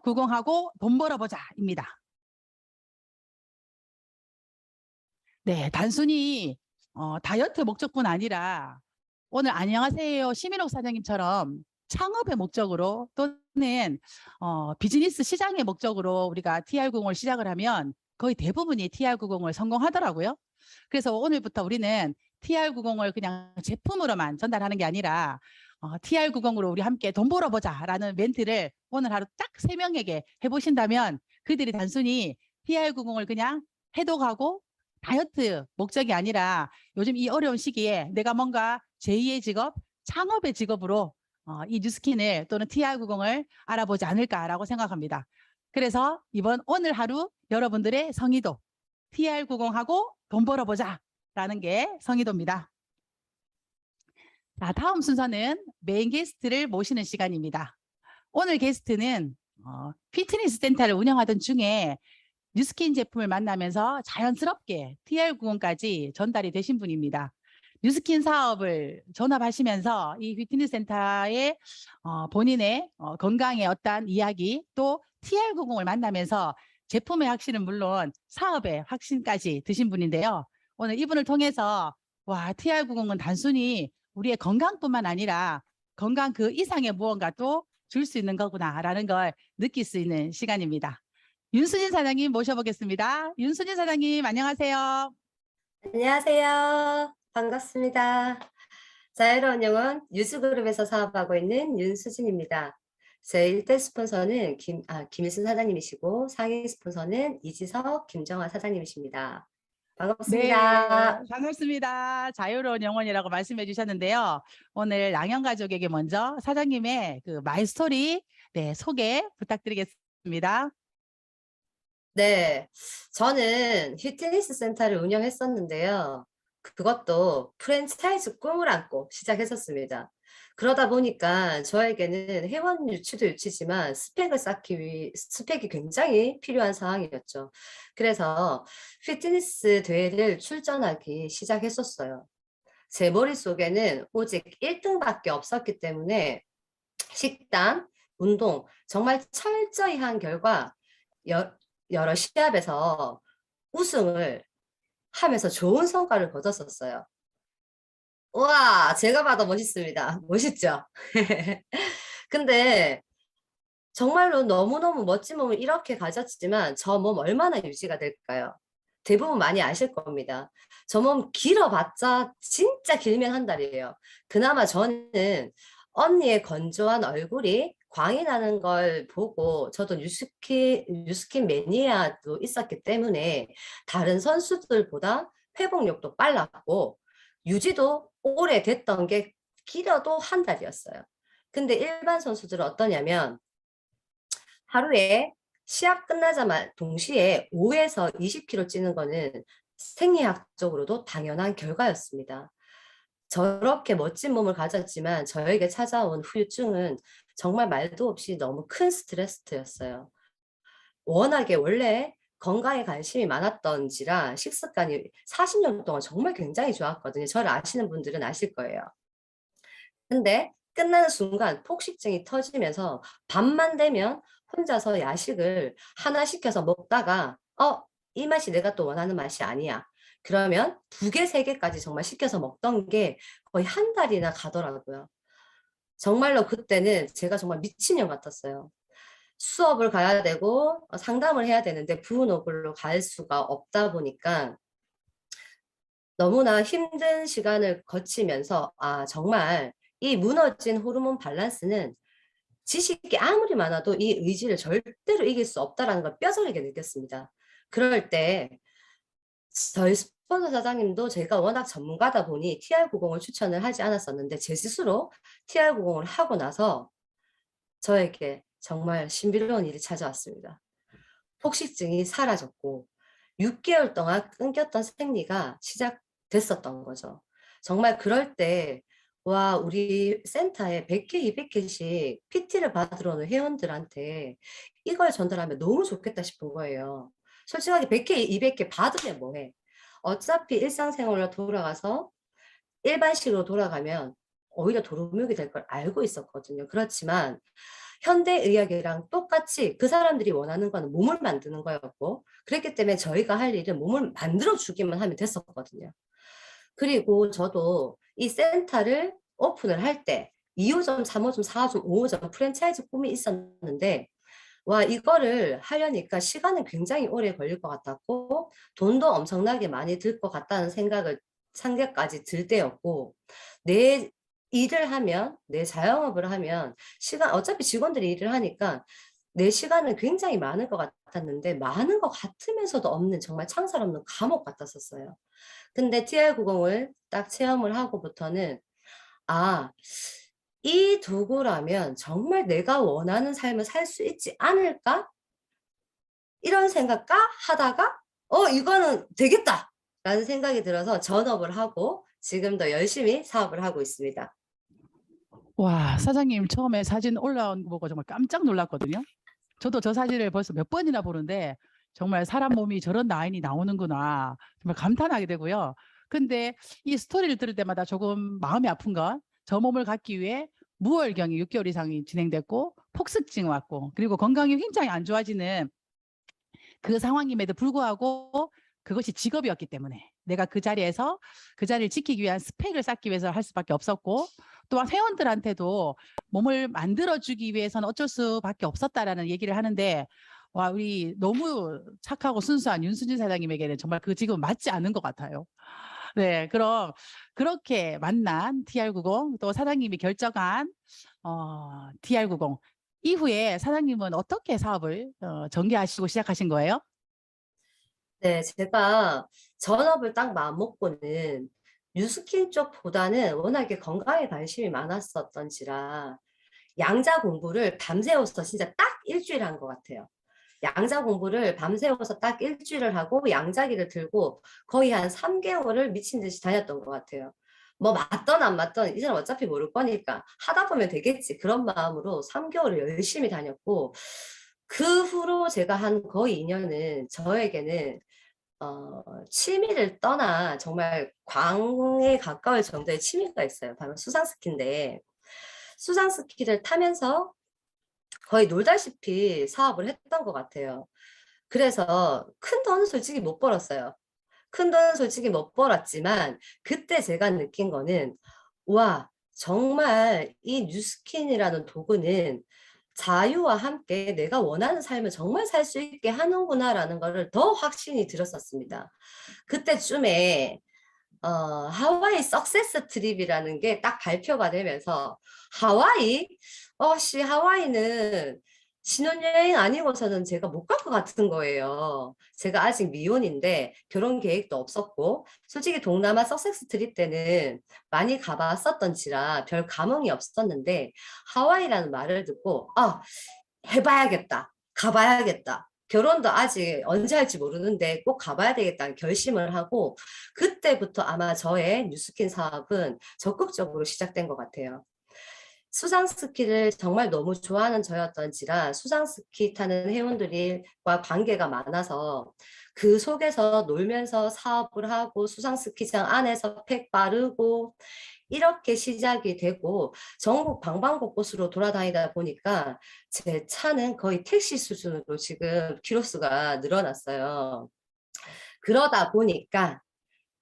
구공하고 돈 벌어보자입니다. 네, 단순히 어, 다이어트 목적뿐 아니라 오늘 안녕하세요 시민옥 사장님처럼 창업의 목적으로 또는 어, 비즈니스 시장의 목적으로 우리가 TR90을 시작을 하면 거의 대부분이 TR90을 성공하더라고요. 그래서 오늘부터 우리는 TR90을 그냥 제품으로만 전달하는 게 아니라 어, TR90으로 우리 함께 돈 벌어보자라는 멘트를 오늘 하루 딱 세 명에게 해보신다면 그들이 단순히 TR90을 그냥 해독하고 다이어트 목적이 아니라 요즘 이 어려운 시기에 내가 뭔가 제2의 직업, 창업의 직업으로 어, 이 뉴스킨을 또는 TR90을 알아보지 않을까라고 생각합니다. 그래서 이번 오늘 하루 여러분들의 성의도 TR90하고 돈 벌어보자 라는 게 성의도입니다. 자, 다음 순서는 메인 게스트를 모시는 시간입니다. 오늘 게스트는 어, 피트니스 센터를 운영하던 중에 뉴스킨 제품을 만나면서 자연스럽게 TR90까지 전달이 되신 분입니다. 뉴스킨 사업을 전업하시면서 이 피트니스 센터의 어, 본인의 어, 건강의 어떠한 이야기 또 TR90을 만나면서 제품의 확신은 물론 사업의 확신까지 드신 분인데요. 오늘 이분을 통해서 와 TR90은 단순히 우리의 건강뿐만 아니라 건강 그 이상의 무언가 또줄수 있는 거구나라는 걸 느낄 수 있는 시간입니다. 윤수진 사장님 모셔보겠습니다. 윤수진 사장님 안녕하세요. 안녕하세요. 반갑습니다. 자유로운 영혼 유수그룹에서 사업하고 있는 윤수진입니다. 제 1대 스폰서는 김, 아, 김일순 사장님이시고 상위 스폰서는 이지석, 김정화 사장님이십니다. 반갑습니다. 네, 반갑습니다. 자유로운 영혼이라고 말씀해 주셨는데요. 오늘 양현 가족에게 먼저 사장님의 그 마이스토리 네, 소개 부탁드리겠습니다. 네, 저는 피트니스 센터를 운영했었는데요. 그것도 프랜차이즈 꿈을 안고 시작했었습니다. 그러다 보니까 저에게는 회원 유치도 유치지만 스펙을 쌓기 위해 스펙이 굉장히 필요한 상황이었죠. 그래서 피트니스 대회를 출전하기 시작했었어요. 제 머릿속에는 오직 1등밖에 없었기 때문에 식단, 운동 정말 철저히 한 결과 여, 여러 시합에서 우승을 하면서 좋은 성과를 거뒀었어요. 와, 제가 봐도 멋있습니다. 멋있죠? 근데 정말로 너무너무 멋진 몸을 이렇게 가졌지만 저 몸 얼마나 유지가 될까요? 대부분 많이 아실 겁니다. 저 몸 길어봤자 진짜 길면 한 달이에요. 그나마 저는 언니의 건조한 얼굴이 광이 나는 걸 보고 저도 뉴스킨, 뉴스킨 매니아도 있었기 때문에 다른 선수들보다 회복력도 빨랐고 유지도 오래됐던 게 길어도 한 달이었어요. 근데 일반 선수들은 어떠냐면 하루에 시합 끝나자마자 동시에 5에서 20kg 찌는 거는 생리학적으로도 당연한 결과였습니다. 저렇게 멋진 몸을 가졌지만 저에게 찾아온 후유증은 정말 말도 없이 너무 큰 스트레스였어요. 워낙에 원래 건강에 관심이 많았던지라 식습관이 40년 동안 정말 굉장히 좋았거든요. 저를 아시는 분들은 아실 거예요. 근데 끝나는 순간 폭식증이 터지면서 밤만 되면 혼자서 야식을 하나 시켜서 먹다가 어, 이 맛이 내가 또 원하는 맛이 아니야. 그러면 두 개, 세 개까지 정말 시켜서 먹던 게 거의 한 달이나 가더라고요. 정말로 그때는 제가 정말 미친년 같았어요. 수업을 가야 되고 어, 상담을 해야 되는데 부은 얼굴로 갈 수가 없다 보니까 너무나 힘든 시간을 거치면서 아 정말 이 무너진 호르몬 밸런스는 지식이 아무리 많아도 이 의지를 절대로 이길 수 없다라는 걸 뼈저리게 느꼈습니다. 그럴 때 저희 스폰서 사장님도 제가 워낙 전문가다 보니 TR90을 추천을 하지 않았었는데 제 스스로 TR90을 하고 나서 저에게 정말 신비로운 일이 찾아왔습니다. 폭식증이 사라졌고 6개월 동안 끊겼던 생리가 시작됐었던 거죠. 정말 그럴 때 와, 우리 센터에 100개, 200개씩 PT를 받으러 오는 회원들한테 이걸 전달하면 너무 좋겠다 싶은 거예요. 솔직하게 100개, 200개 받으면 뭐해? 어차피 일상생활로 돌아가서 일반식으로 돌아가면 오히려 도루묵이 될 걸 알고 있었거든요. 그렇지만 현대의학이랑 똑같이 그 사람들이 원하는 거는 몸을 만드는 거였고 그랬기 때문에 저희가 할 일은 몸을 만들어 주기만 하면 됐었거든요. 그리고 저도 이 센터를 오픈을 할 때 2호점, 3호점, 4호점, 5호점 프랜차이즈 꿈이 있었는데 와 이거를 하려니까 시간은 굉장히 오래 걸릴 것 같았고 돈도 엄청나게 많이 들 것 같다는 생각을 생각까지 들 때였고 내 일을 하면 내 자영업을 하면 시간 어차피 직원들이 일을 하니까 내 시간은 굉장히 많을 것 같았는데 많은 것 같으면서도 없는 정말 창살 없는 감옥 같았었어요. 근데 TR90을 딱 체험을 하고부터는 아, 이 도구라면 정말 내가 원하는 삶을 살 수 있지 않을까? 이런 생각까 하다가 어, 이거는 되겠다! 라는 생각이 들어서 전업을 하고 지금도 열심히 사업을 하고 있습니다. 와, 사장님 처음에 사진 올라온 거 보고 정말 깜짝 놀랐거든요. 저도 저 사진을 벌써 몇 번이나 보는데 정말 사람 몸이 저런 라인이 나오는구나. 정말 감탄하게 되고요. 근데 이 스토리를 들을 때마다 조금 마음이 아픈 건 저 몸을 갖기 위해 무월경이 6개월 이상이 진행됐고 폭습증 왔고 그리고 건강이 굉장히 안 좋아지는 그 상황임에도 불구하고 그것이 직업이었기 때문에 내가 그 자리에서 그 자리를 지키기 위한 스펙을 쌓기 위해서 할 수밖에 없었고 또한 회원들한테도 몸을 만들어주기 위해서는 어쩔 수밖에 없었다라는 얘기를 하는데 와 우리 너무 착하고 순수한 윤수진 사장님에게는 정말 그 지금 맞지 않은 것 같아요. 네, 그럼 그렇게 만난 TR90 또 사장님이 결정한 어, TR90 이후에 사장님은 어떻게 사업을 어, 전개하시고 시작하신 거예요? 네, 제가 전업을 딱 마음먹고는 뉴스킨 쪽보다는 워낙에 건강에 관심이 많았었던지라 양자 공부를 밤새워서 진짜 딱 일주일 한 것 같아요. 양자 공부를 밤새워서 딱 일주일을 하고 양자기를 들고 거의 한 3개월을 미친 듯이 다녔던 것 같아요. 뭐 맞던 안 맞던 이 사람 어차피 모를 거니까 하다 보면 되겠지 그런 마음으로 3개월을 열심히 다녔고 그 후로 제가 한 거의 2년은 저에게는 어, 취미를 떠나 정말 광에 가까울 정도의 취미가 있어요. 바로 수상스키인데 수상스키를 타면서 거의 놀다시피 사업을 했던 것 같아요. 그래서 큰 돈은 솔직히 못 벌었어요. 큰 돈은 솔직히 못 벌었지만 그때 제가 느낀 거는 와 정말 이 뉴스킨이라는 도구는 자유와 함께 내가 원하는 삶을 정말 살 수 있게 하는구나라는 거를 더 확신이 들었었습니다. 그때쯤에 어, 하와이 석세스 트립이라는 게 딱 발표가 되면서 하와이? 어씨 하와이는 신혼여행 아니고서는 제가 못 갈 것 같은 거예요. 제가 아직 미혼인데 결혼 계획도 없었고 솔직히 동남아 석세스 트립 때는 많이 가봤었던지라 별 감흥이 없었는데 하와이라는 말을 듣고 아 해봐야겠다 가봐야겠다 결혼도 아직 언제 할지 모르는데 꼭 가봐야 되겠다는 결심을 하고 그때부터 아마 저의 뉴스킨 사업은 적극적으로 시작된 것 같아요. 수상스키를 정말 너무 좋아하는 저였던지라 수상스키 타는 회원들과 관계가 많아서 그 속에서 놀면서 사업을 하고 수상스키장 안에서 팩 바르고 이렇게 시작이 되고 전국 방방곳곳으로 돌아다니다 보니까 제 차는 거의 택시 수준으로 지금 키로수가 늘어났어요. 그러다 보니까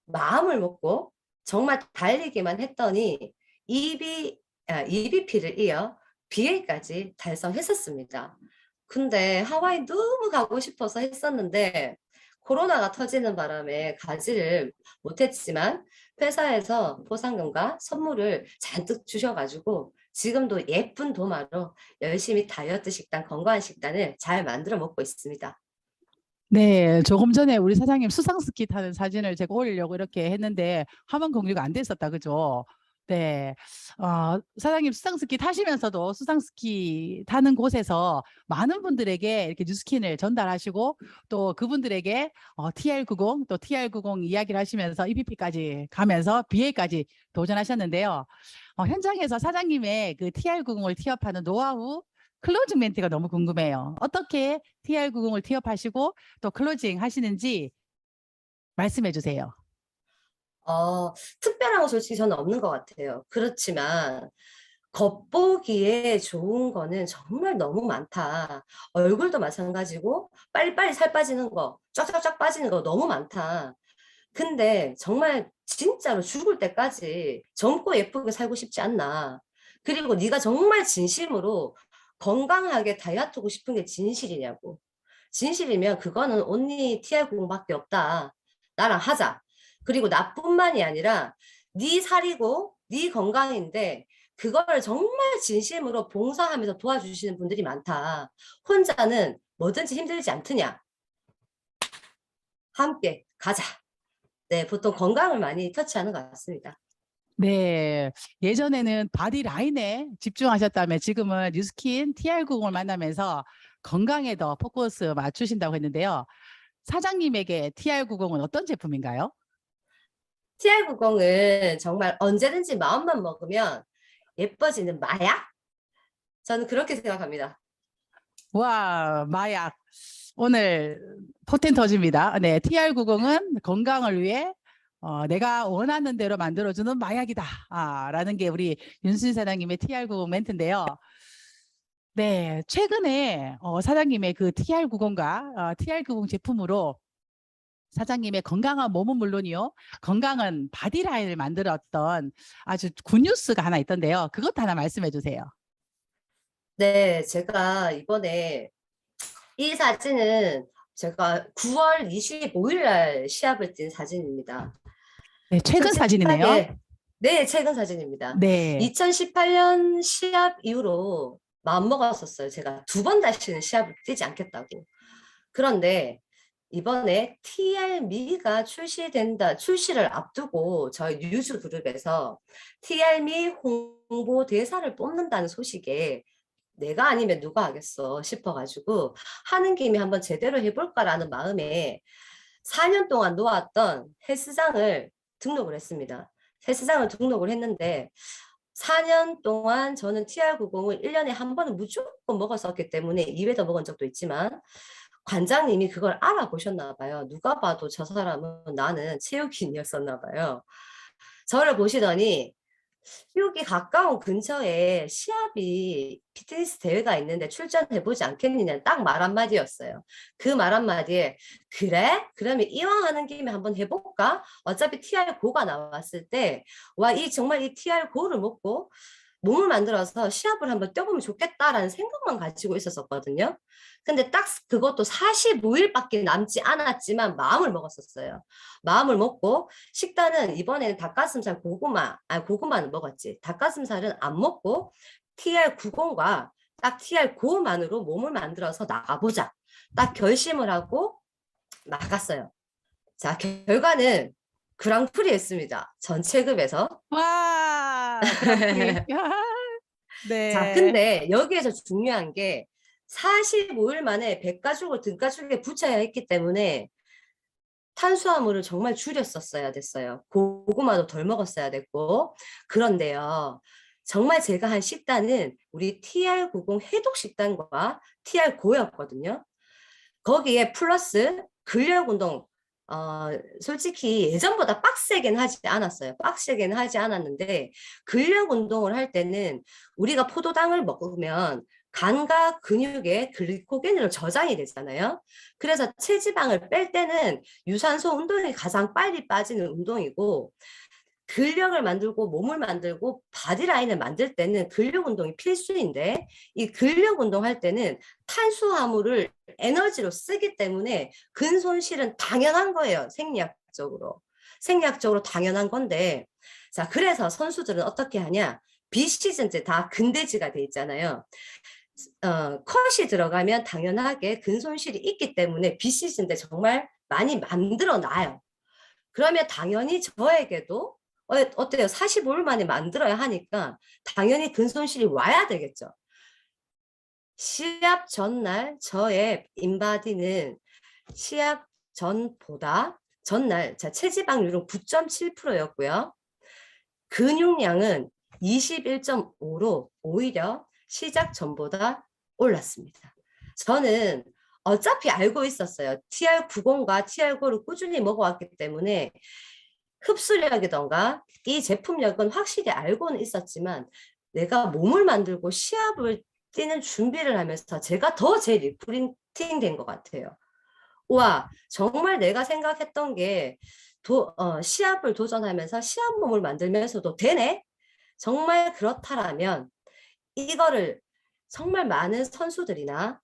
마음을 먹고 정말 달리기만 했더니 아, EBP를 이어 BA까지 달성했었습니다. 근데 하와이 너무 가고 싶어서 했었는데 코로나가 터지는 바람에 가지를 못했지만 회사에서 보상금과 선물을 잔뜩 주셔가지고 지금도 예쁜 도마로 열심히 다이어트 식단, 건강한 식단을 잘 만들어 먹고 있습니다. 네, 조금 전에 우리 사장님 수상 스키 타는 사진을 제가 올리려고 이렇게 했는데 화면 공유가 안 됐었다, 그죠? 네, 어, 사장님 수상스키 타시면서도 수상스키 타는 곳에서 많은 분들에게 이렇게 뉴스킨을 전달하시고 또 그분들에게 어, TR90 또 TR90 이야기를 하시면서 EPP까지 가면서 BA까지 도전하셨는데요. 어, 현장에서 사장님의 그 TR90을 티업하는 노하우 클로징 멘트가 너무 궁금해요. 어떻게 TR90을 티업하시고 또 클로징 하시는지 말씀해 주세요. 어, 특별한 거 솔직히 저는 없는 것 같아요. 그렇지만 겉보기에 좋은 거는 정말 너무 많다. 얼굴도 마찬가지고 빨리빨리 살 빠지는 거, 쫙쫙쫙 빠지는 거 너무 많다. 근데 정말 진짜로 죽을 때까지 젊고 예쁘게 살고 싶지 않나. 그리고 네가 정말 진심으로 건강하게 다이어트하고 싶은 게 진실이냐고. 진실이면 그거는 언니 TR90밖에 없다. 나랑 하자. 그리고 나뿐만이 아니라 네 살이고 네 건강인데 그거를 정말 진심으로 봉사하면서 도와주시는 분들이 많다. 혼자는 뭐든지 힘들지 않더냐. 함께 가자. 네, 보통 건강을 많이 터치하는 것 같습니다. 네. 예전에는 바디 라인에 집중하셨다면 지금은 뉴스킨 TR90을 만나면서 건강에 더 포커스 맞추신다고 했는데요. 사장님에게 TR90은 어떤 제품인가요? TR90은 정말 언제든지 마음만 먹으면 예뻐지는 마약? 저는 그렇게 생각합니다. 와, 마약. 오늘 포텐 터집니다. 네, TR90은 건강을 위해 어, 내가 원하는 대로 만들어주는 마약이다. 아, 라는 게 우리 윤순 사장님의 TR90 멘트인데요. 네, 최근에 어, 사장님의 그 TR90과 어, TR90 제품으로 사장님의 건강한 몸은 물론이요, 건강한 바디라인을 만들었던 아주 굿뉴스가 하나 있던데요. 그것도 하나 말씀해 주세요. 네, 제가 이번에 이 사진은 제가 9월 25일 날 시합을 뛴 사진입니다. 네, 최근 사진이네요. 네, 최근 사진입니다. 네. 2018년 시합 이후로 마음먹었었어요. 제가 두 번 다시는 시합을 뛰지 않겠다고. 그런데 이번에 TR미가 출시된다, 출시를 앞두고 저희 뉴스 그룹에서 TR미 홍보 대사를 뽑는다는 소식에 내가 아니면 누가 하겠어 싶어가지고 하는 김에 한번 제대로 해볼까라는 마음에 4년 동안 놓았던 헬스장을 등록을 했습니다. 헬스장을 등록을 했는데 4년 동안 저는 TR90을 1년에 한 번은 무조건 먹었었기 때문에 2회 더 먹은 적도 있지만 관장님이 그걸 알아보셨나 봐요. 누가 봐도 저 사람은 나는 체육인이었었나 봐요. 저를 보시더니 여기 가까운 근처에 시합이 피트니스 대회가 있는데 출전해보지 않겠느냐 딱 말 한마디였어요. 그 말 한마디에 그래? 그러면 이왕 하는 김에 한번 해볼까? 어차피 TR9가 나왔을 때 와 이 정말 이 TR9를 먹고 몸을 만들어서 시합을 한번 뛰어보면 좋겠다라는 생각만 가지고 있었었거든요. 근데 딱 그것도 45일밖에 남지 않았지만 마음을 먹었었어요. 마음을 먹고 식단은 이번에는 닭가슴살 고구마, 아 고구마는 먹었지. 닭가슴살은 안 먹고 TR90과 딱 TR9만으로 몸을 만들어서 나가보자. 딱 결심을 하고 나갔어요. 자, 결과는 그랑프리였습니다. 전체급에서. 와, 네. 자, 근데 여기에서 중요한 게 45일 만에 백가죽을 등가죽에 붙여야 했기 때문에 탄수화물을 정말 줄였었어야 됐어요. 고구마도 덜 먹었어야 됐고. 그런데요. 정말 제가 한 식단은 우리 TR90 해독 식단과 TR9였거든요. 거기에 플러스 근력 운동 어, 솔직히 예전보다 빡세게는 하지 않았어요. 빡세게는 하지 않았는데 근력 운동을 할 때는 우리가 포도당을 먹으면 간과 근육에 글리코겐으로 저장이 되잖아요. 그래서 체지방을 뺄 때는 유산소 운동이 가장 빨리 빠지는 운동이고 근력을 만들고 몸을 만들고 바디라인을 만들 때는 근력 운동이 필수인데 이 근력 운동할 때는 탄수화물을 에너지로 쓰기 때문에 근 손실은 당연한 거예요. 생리학적으로. 생리학적으로 당연한 건데 자 그래서 선수들은 어떻게 하냐 비시즌 때다 근대지가 돼 있잖아요. 어, 컷이 들어가면 당연하게 근 손실이 있기 때문에 비시즌 때 정말 많이 만들어 놔요. 그러면 당연히 저에게도 어, 어때요? 45일 만에 만들어야 하니까 당연히 근 손실이 와야 되겠죠. 시합 전날 저의 인바디는 시합 전보다 전날 자 체지방률은 9.7%였고요. 근육량은 21.5로 오히려 시작 전보다 올랐습니다. 저는 어차피 알고 있었어요. TR90과 TR9를 꾸준히 먹어왔기 때문에 흡수력이던가 이 제품력은 확실히 알고는 있었지만 내가 몸을 만들고 시합을 뛰는 준비를 하면서 제가 더 제 리프린팅 된 것 같아요. 와, 정말 내가 생각했던 게 도, 어, 시합을 도전하면서 시합 몸을 만들면서도 되네? 정말 그렇다라면 이거를 정말 많은 선수들이나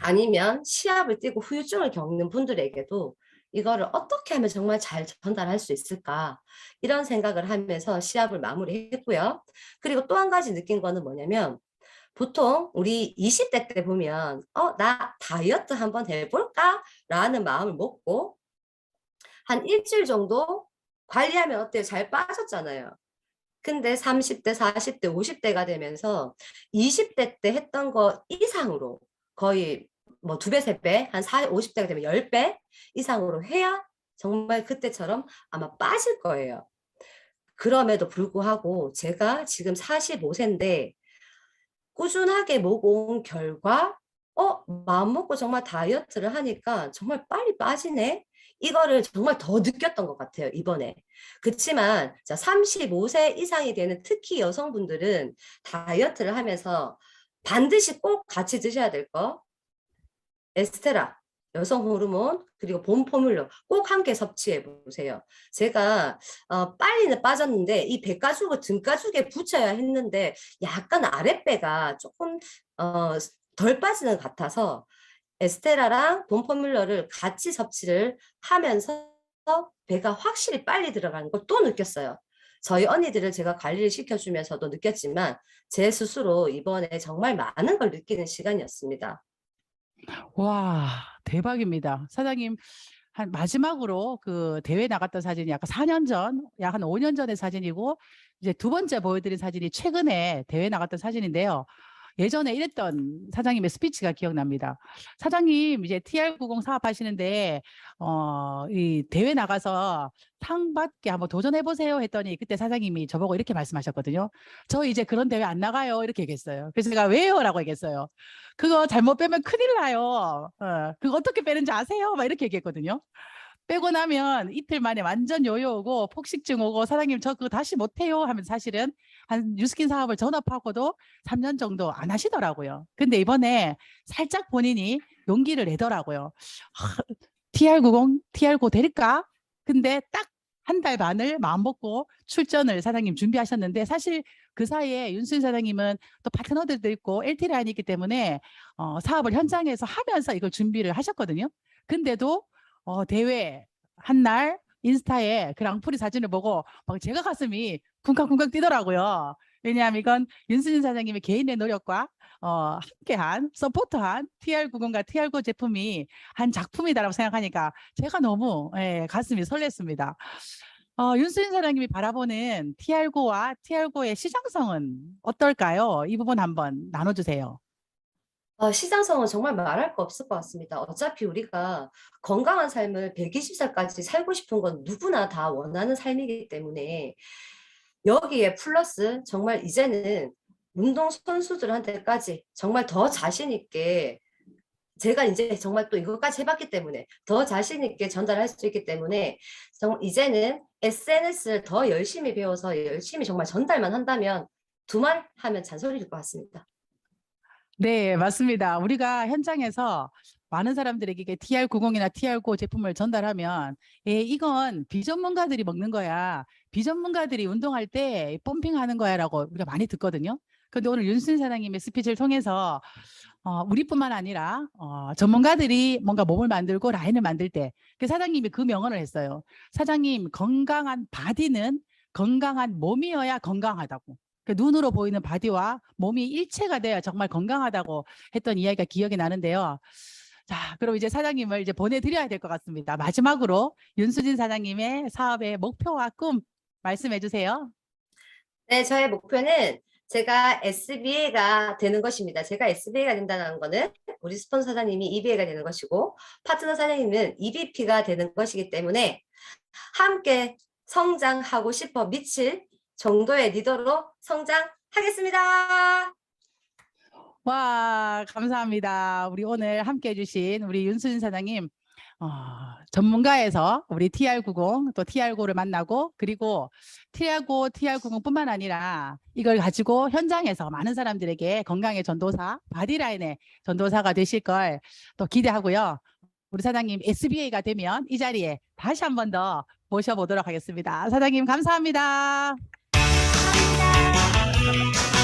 아니면 시합을 뛰고 후유증을 겪는 분들에게도 이거를 어떻게 하면 정말 잘 전달할 수 있을까 이런 생각을 하면서 시합을 마무리했고요. 그리고 또 한 가지 느낀 거는 뭐냐면 보통 우리 20대 때 보면 어, 나 다이어트 한번 해볼까? 라는 마음을 먹고 한 일주일 정도 관리하면 어때요? 잘 빠졌잖아요. 근데 30대, 40대, 50대가 되면서 20대 때 했던 거 이상으로 거의 뭐 두 배, 세 배, 한 40, 50대가 되면 10배 이상으로 해야 정말 그때처럼 아마 빠질 거예요. 그럼에도 불구하고 제가 지금 45세인데 꾸준하게 먹어온 결과 어 마음 먹고 정말 다이어트를 하니까 정말 빨리 빠지네 이거를 정말 더 느꼈던 것 같아요 이번에 그렇지만 자 35세 이상이 되는 특히 여성분들은 다이어트를 하면서 반드시 꼭 같이 드셔야 될 거 에스테라 여성 호르몬 그리고 봄 포뮬러 꼭 함께 섭취해 보세요. 제가 어, 빨리는 빠졌는데 이 배가죽을 등가죽에 붙여야 했는데 약간 아랫배가 조금 어, 덜 빠지는 것 같아서 에스테라랑 봄 포뮬러를 같이 섭취를 하면서 배가 확실히 빨리 들어가는 걸 또 느꼈어요. 저희 언니들을 제가 관리를 시켜주면서도 느꼈지만 제 스스로 이번에 정말 많은 걸 느끼는 시간이었습니다. 와, 대박입니다. 사장님, 한 마지막으로 그 대회 나갔던 사진이 약간 4년 전, 약 한 5년 전의 사진이고, 이제 두 번째 보여드린 사진이 최근에 대회 나갔던 사진인데요. 예전에 이랬던 사장님의 스피치가 기억납니다. 사장님, 이제 TR90 사업하시는데, 어, 이 대회 나가서 상 받게 한번 도전해 보세요 했더니 그때 사장님이 저보고 이렇게 말씀하셨거든요. 저 이제 그런 대회 안 나가요. 이렇게 얘기했어요. 그래서 제가 왜요? 라고 얘기했어요. 그거 잘못 빼면 큰일 나요. 어, 그거 어떻게 빼는지 아세요? 막 이렇게 얘기했거든요. 빼고 나면 이틀 만에 완전 요요 오고 폭식증 오고 사장님 저 그거 다시 못해요 하면 사실은 한 뉴스킨 사업을 전업하고도 3년 정도 안 하시더라고요. 근데 이번에 살짝 본인이 용기를 내더라고요. TR90, TR9 데릴까? 근데 딱 한 달 반을 마음 먹고 출전을 사장님 준비하셨는데 사실 그 사이에 윤수인 사장님은 또 파트너들도 있고 LT라인이 있기 때문에 어, 사업을 현장에서 하면서 이걸 준비를 하셨거든요. 근데도 어, 대회 한 날 인스타에 그 랑프리 사진을 보고 막 제가 가슴이 쿵쾅쿵쾅 뛰더라고요. 왜냐하면 이건 윤수진 사장님의 개인의 노력과 어, 함께한 서포트한 TR90과 TR9 제품이 한 작품이다라고 생각하니까 제가 너무 예, 가슴이 설렜습니다. 어, 윤수진 사장님이 바라보는 TR9와 TR9의 시장성은 어떨까요? 이 부분 한번 나눠주세요. 어, 시장성은 정말 말할 거 없을 것 같습니다. 어차피 우리가 건강한 삶을 120살까지 살고 싶은 건 누구나 다 원하는 삶이기 때문에 여기에 플러스 정말 이제는 운동 선수들한테까지 정말 더 자신 있게 제가 이제 정말 또 이것까지 해봤기 때문에 더 자신 있게 전달할 수 있기 때문에 정 이제는 SNS를 더 열심히 배워서 열심히 정말 전달만 한다면 두말 하면 잔소리일 것 같습니다. 네, 맞습니다. 우리가 현장에서 많은 사람들에게 이게 TR90이나 TR9 제품을 전달하면 예, 이건 비전문가들이 먹는 거야. 비전문가들이 운동할 때 펌핑하는 거야 라고 우리가 많이 듣거든요. 근데 오늘 윤순 사장님의 스피치를 통해서 어, 우리뿐만 아니라 어, 전문가들이 뭔가 몸을 만들고 라인을 만들 때 그 사장님이 그 명언을 했어요. 사장님 건강한 바디는 건강한 몸이어야 건강하다고. 그 눈으로 보이는 바디와 몸이 일체가 돼야 정말 건강하다고 했던 이야기가 기억이 나는데요. 자, 그럼 이제 사장님을 이제 보내드려야 될 것 같습니다. 마지막으로 윤수진 사장님의 사업의 목표와 꿈 말씀해 주세요. 네, 저의 목표는 제가 SBA가 되는 것입니다. 제가 SBA가 된다는 거는 우리 스폰서 사장님이 EBA가 되는 것이고 파트너 사장님은 EBP가 되는 것이기 때문에 함께 성장하고 싶어 미칠 정도의 리더로 성장하겠습니다. 와, 감사합니다. 우리 오늘 함께 해주신 우리 윤수진 사장님. 어, 전문가에서 우리 TR90 또 TR9를 만나고 그리고 TR9, TR90 뿐만 아니라 이걸 가지고 현장에서 많은 사람들에게 건강의 전도사, 바디라인의 전도사가 되실 걸 또 기대하고요. 우리 사장님 SBA가 되면 이 자리에 다시 한 번 더 모셔보도록 하겠습니다. 사장님 감사합니다.